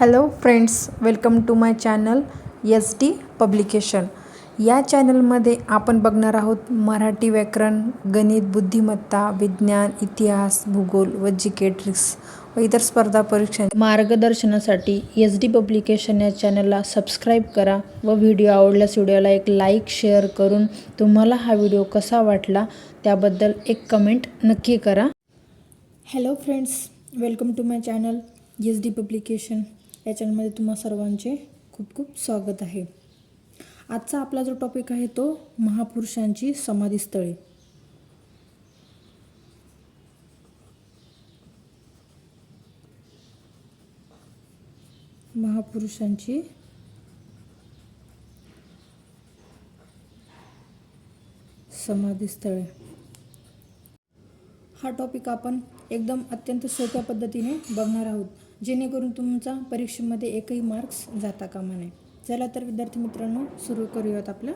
Hello friends welcome to my channel S T publication या चॅनलमध्ये आपण बघणार आहोत मराठी व्याकरण गणित बुद्धिमत्ता विज्ञान इतिहास भूगोल व जिकेट्रिक्स व इतर स्पर्धा परीक्षा. मार्गदर्शनासाठी एस डी पब्लिकेशन या चॅनलला सबस्क्राईब करा व व्हिडिओ आवडल्यास व्हिडिओला एक लाईक शेअर करून तुम्हाला हा व्हिडिओ कसा वाटला त्याबद्दल एक कमेंट नक्की करा. Hello friends welcome to my channel S D publication या चॅनलमध्ये तुम्हा सर्वांचे खूप खूप स्वागत आहे. आजचा आपला जो टॉपिक आहे तो महापुरुषांची समाधीस्थळे. महापुरुषांची समाधीस्थळे. हा टॉपिक आपण एकदम अत्यंत सोप्या पद्धतीने बघणार आहोत. जेणेकरून तुमचा परीक्षेमध्ये एकही मार्क्स जाता कामा नये. चला तर विद्यार्थी मित्रांनो सुरू करूयात आपला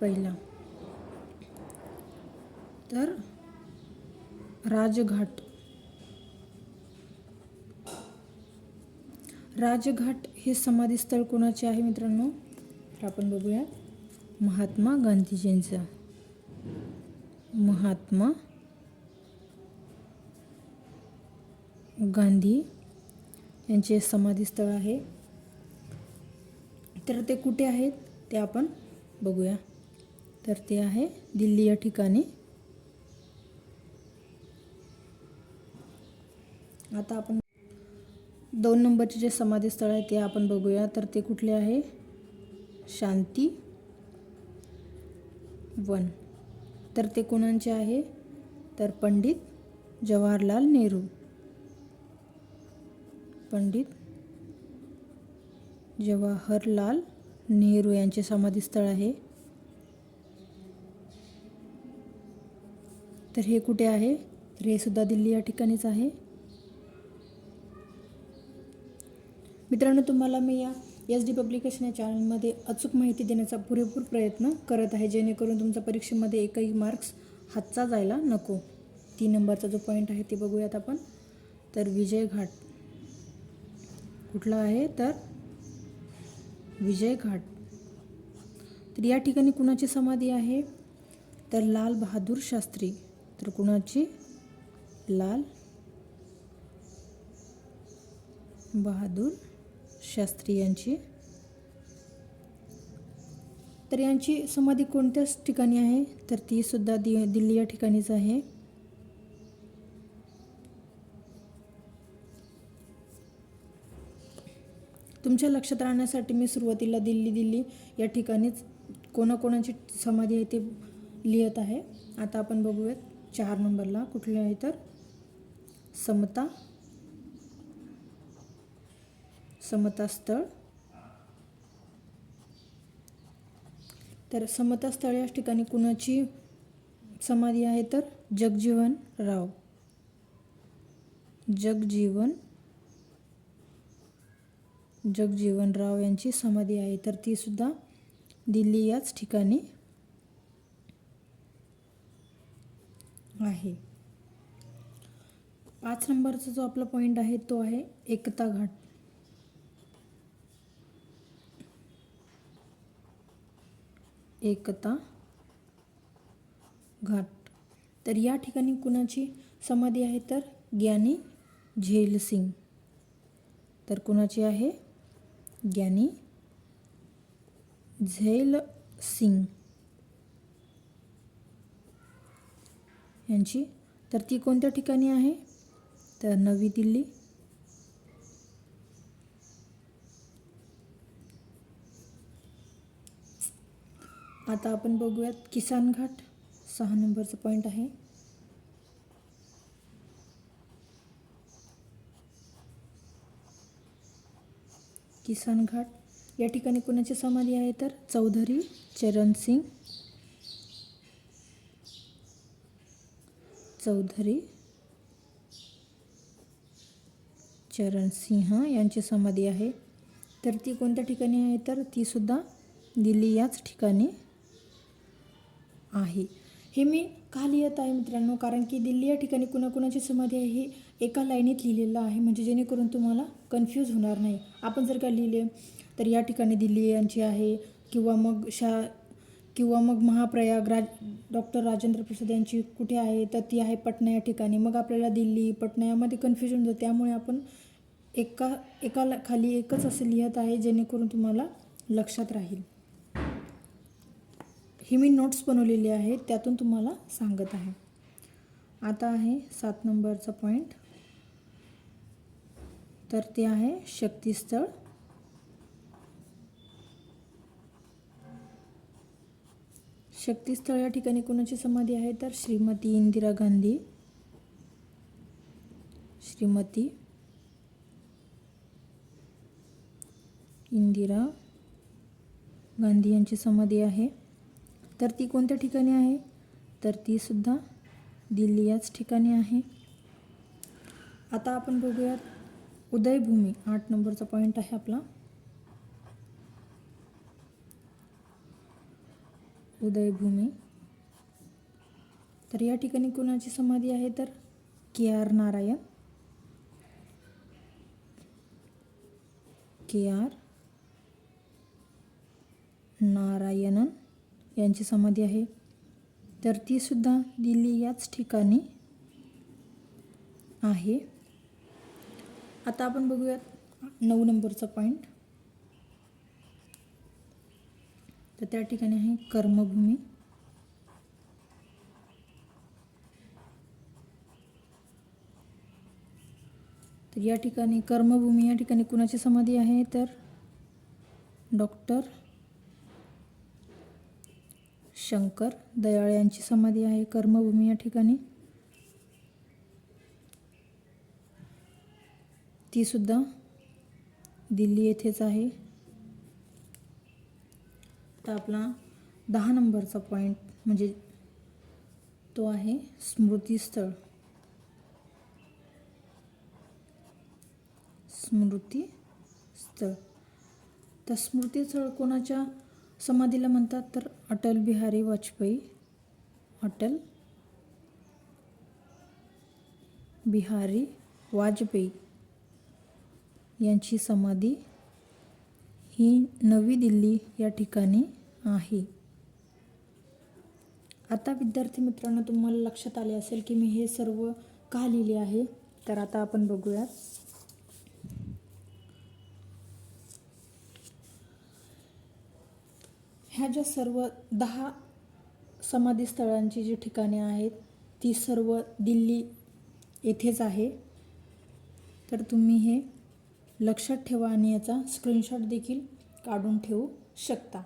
पहिला. तर राजघाट. राजघाट हे समाधीस्थळ कोणाचे आहे मित्रांनो? तर आपण बघूया महात्मा गांधीजींचं महात्मा गांधी यांचे समाधीस्थळ आहे. तर ते कुठे आहेत ते आपण बघूया. तर ते आहे दिल्ली या ठिकाणी. आता आपण दोन नंबरचे जे समाधीस्थळ आहे ते आपण बघूया. तर ते कुठले आहे? शांती वन. तर ते कोणाचे आहे? तर पंडित जवाहरलाल नेहरू. पंडित जवाहरलाल नेहरू यांचे समाधीस्थळ आहे. तर हे कुठे आहे? तर हे सुद्धा दिल्ली या ठिकाणीच आहे. मित्रांनो तुम्हाला मी या एस डी पब्लिकेशन या चॅनलमध्ये अचूक माहिती देण्याचा पुरेपूर प्रयत्न करत आहे जेणेकरून तुमच्या परीक्षेमध्ये एकही मार्क्स हातचा जायला नको. तीन नंबरचा जो पॉईंट आहे ते बघूयात आपण. तर विजय घाट. कुठला आहे तर विजय घाट तर या ठिकाणी कुणाची समाधी आहे? तर लाल बहादूर शास्त्री. तर कुणाची? लाल बहादूर शास्त्री यांची. तर यांची समाधी कोणत्याच ठिकाणी आहे? तर ती सुद्धा दि दिल्ली या ठिकाणीच आहे. तुमच्या लक्षात राहण्यासाठी मी सुरुवातीला दिल्ली दिल्ली या ठिकाणीच कोणाकोणाची समाधी आहे ते लिहित आहे. आता आपण बघूयात. चार नंबरला कुठले आहे तर? समता. समता स्थळ. तर समता स्थळ या ठिकाणी कुणाची समाधी आहे तर? जगजीवन राव. जगजीवन जगजीवनराव यांची समाधी आहे. तर तीसुद्धा दिल्ली याच ठिकाणी आहे. पाच नंबरचा जो आपला पॉईंट आहे तो आहे एकता घाट. एकता घाट. तर या ठिकाणी कुणाची समाधी आहे? तर ज्ञानी झेल सिंग तर कुणाची आहे? ज्ञानी झैल सिंग. यांची. तर ती कोणत्या ठिकाणी आहे? तर नवी दिल्ली. आता आपण बघूयात किसान घाट सहा नंबरचा पॉईंट आहे. किसान घाट. या ठिकाणी कोणाची समाधी आहे तर? चौधरी चरणसिंग चौधरी चरण सिंह यांची समाधी आहे. तर ती कोणत्या ठिकाणी आहे तर? ती सुद्धा दिल्ली याच ठिकाणी आहे. हे मी का लिहित आहे मित्रांनो कारण की दिल्ली या ठिकाणी कुणाकुणाची समाधी आहे हे एका लाईनीत लिहिलेलं आहे. म्हणजे जेणेकरून तुम्हाला कन्फ्यूज होणार नाही. आपण जर का लिहिले तर या ठिकाणी दिल्ली यांची आहे किंवा मग शा किंवा मग महाप्रयाग राज डॉक्टर राजेंद्र प्रसाद यांची कुठे आहे तर ती आहे पटना या ठिकाणी. मग आपल्याला दिल्ली पटना यामध्ये कन्फ्युजन होतं. त्यामुळे आपण एका एका खाली एकच असं लिहित आहे जेणेकरून तुम्हाला लक्षात राहील. ही मी नोट्स बनवलेली आहे त्यातून तुम्हाला सांगत आहे. आता आहे सात नंबरचा पॉईंट तर ते आहे शक्तीस्थळ. शक्तीस्थळ या ठिकाणी कोणाची समाधी आहे? तर श्रीमती इंदिरा गांधी. श्रीमती इंदिरा गांधी यांची समाधी आहे. तर ती कोणत्या ठिकाणी आहे? तर ती सुद्धा दिल्ली याच ठिकाणी आहे. आता आपण बघूयात उदयभूमी आठ नंबरचा पॉईंट आहे आपला. उदयभूमी. तर या ठिकाणी कुणाची समाधी आहे तर? K R Narayan. K R Narayanan यांची समाधी आहे. तर तीसुद्धा दिल्ली याच ठिकाणी आहे. आता आपण बघूयात नऊ नंबरचा पॉईंट तर त्या ठिकाणी आहे कर्मभूमी. तर या ठिकाणी कर्मभूमी या ठिकाणी कुणाची समाधी आहे? तर डॉक्टर शंकर दयाळ यांची समाधी आहे कर्मभूमी या ठिकाणी. ती सुद्धा दिल्ली येथेच आहे. तर आपला दहा नंबरचा पॉईंट म्हणजे तो आहे स्मृतीस्थळ. स्मृतीस्थळ. तर स्मृतीस्थळ कोणाच्या समाधीला म्हणतात? तर अटल बिहारी वाजपेयी अटल बिहारी वाजपेयी. यांची समाधी ही नवी दिल्ली या ठिकाणी आहे. आता विद्यार्थी मित्रांनो तुम्हाला लक्षात आले असेल की मी हे सर्व का लिहिले आहे? तर आता आपण बघूयात. ह्या ज्या सर्व दहा समाधीस्थळांची जी ठिकाणे आहेत ती सर्व दिल्ली येथेच आहे. तर तुम्ही हे लक्षात ठेवा आणि याचा स्क्रीनशॉट देखील काढून ठेवू शकता.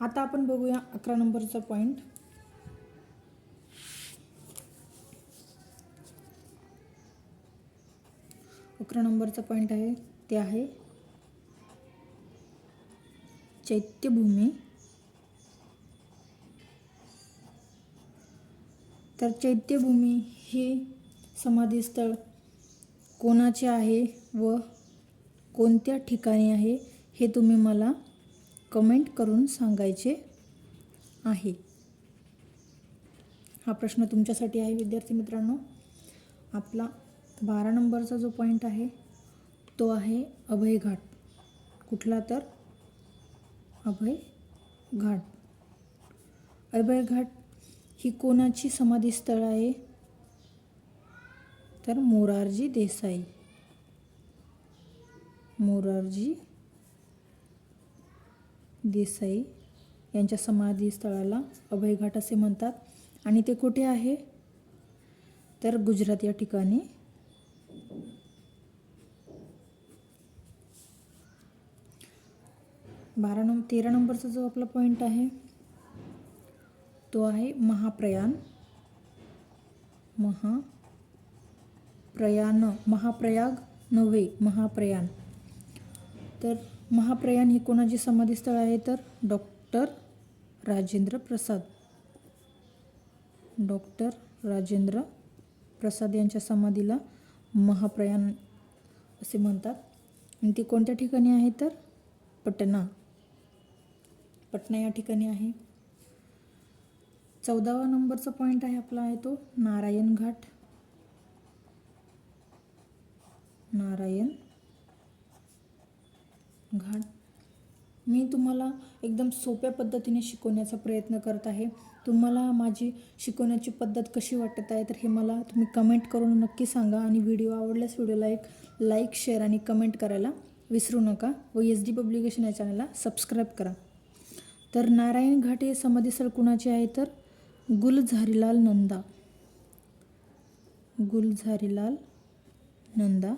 आता आपण बघूया अकरा नंबरचा पॉईंट अकरा नंबरचा पॉईंट आहे ते आहे चैत्यभूमी. तर चैत्यभूमी हे समाधीस्थळ कोणाचे आहे व कोणत्या ठिकाणी आहे हे तुम्ही मला कमेंट करून सांगायचे आहे. हा प्रश्न तुमच्यासाठी आहे विद्यार्थी मित्रांनो. आपला बारा नंबरचा जो पॉईंट आहे तो आहे अभय घाट. कुठला तर? अभय घाट. ही कोणाची समाधीस्थळ आहे? तर मोरारजी देसाई. मोरारजी देसाई यांच्या समाधीस्थळाला अभयघाट असे म्हणतात. आणि ते कुठे आहे? तर गुजरात या ठिकाणी. बारा नंबर तेरा नंबरचा जो आपला पॉईंट आहे तो आहे महाप्रयाण महा प्रयाण महाप्रयाग नव्हे महाप्रयाण. तर महाप्रयाण ही कोणाची समाधीस्थळ आहे? तर डॉक्टर राजेंद्र प्रसाद. डॉक्टर राजेंद्र प्रसाद यांच्या समाधीला महाप्रयाण असे म्हणतात. आणि ती कोणत्या ठिकाणी आहे? तर पटना. पटना या ठिकाणी आहे. चौदावा नंबरचा पॉईंट आहे आपला आहे तो नारायण घाट. नारायण. घाट. मी तुम्हाला एकदम सोप्या पद्धतीने शिकवण्याचा प्रयत्न करत आहे. तुम्हाला माझी शिकवण्याची पद्धत कशी वाटत आहे तर हे मला तुम्ही कमेंट करून नक्की सांगा आणि व्हिडिओ आवडल्यास व्हिडिओला एक लाईक शेअर आणि कमेंट करायला विसरू नका व एस डी पब्लिकेशन या चॅनलला सबस्क्राईब करा. तर नारायण घाट हे समाधीस्थळ कुणाचे आहे? तर गुलझारीलाल नंदा. गुलझारीलाल नंदा.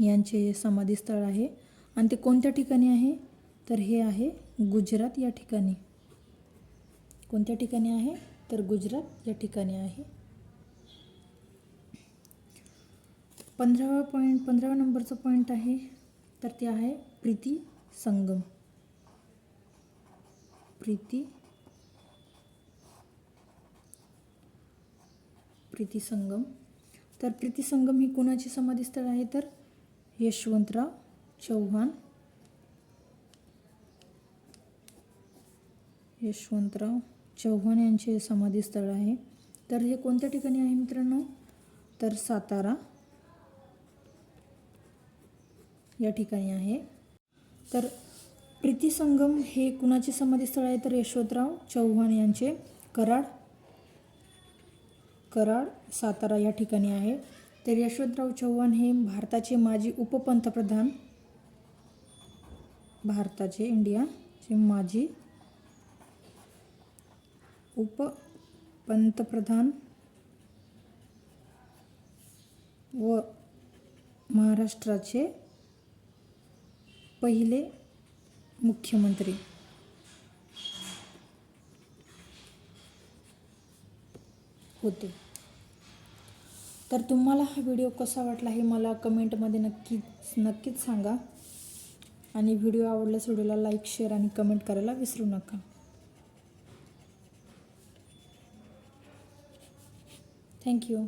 यांचे समाधीस्थळ आहे. आणि ते कोणत्या ठिकाणी आहे? तर हे आहे गुजरात या ठिकाणी. कोणत्या ठिकाणी आहे? तर गुजरात या ठिकाणी आहे. पंधरावा पॉईंट पंधरावा नंबरचा पॉईंट आहे. तर ते आहे प्रीती संगम. प्रीती प्रीती संगम. तर प्रीती संगम ही कोणाची समाधीस्थळ आहे? तर यशवंतराव चव्हाण यशवंतराव चव्हाण यांचे समाधीस्थळ आहे. तर हे कोणत्या ठिकाणी आहे मित्रांनो? तर सातारा या ठिकाणी आहे. तर प्रीती संगम हे कुणाचे समाधीस्थळ आहे? तर यशवंतराव चव्हाण यांचे. कराड कराड सातारा या ठिकाणी आहे. तर यशवंतराव चव्हाण हे भारताचे माजी उपपंतप्रधान भारताचे इंडियाचे माजी उपपंतप्रधान व महाराष्ट्राचे पहिले मुख्यमंत्री. होते. तर तुम्हाला हा व्हिडिओ कसा वाटला हे मला कमेंटमध्ये नक्कीच नक्कीच सांगा. आणि व्हिडिओ आवडल्यास व्हिडिओला लाईक शेअर आणि कमेंट करायला विसरू नका. थँक्यू.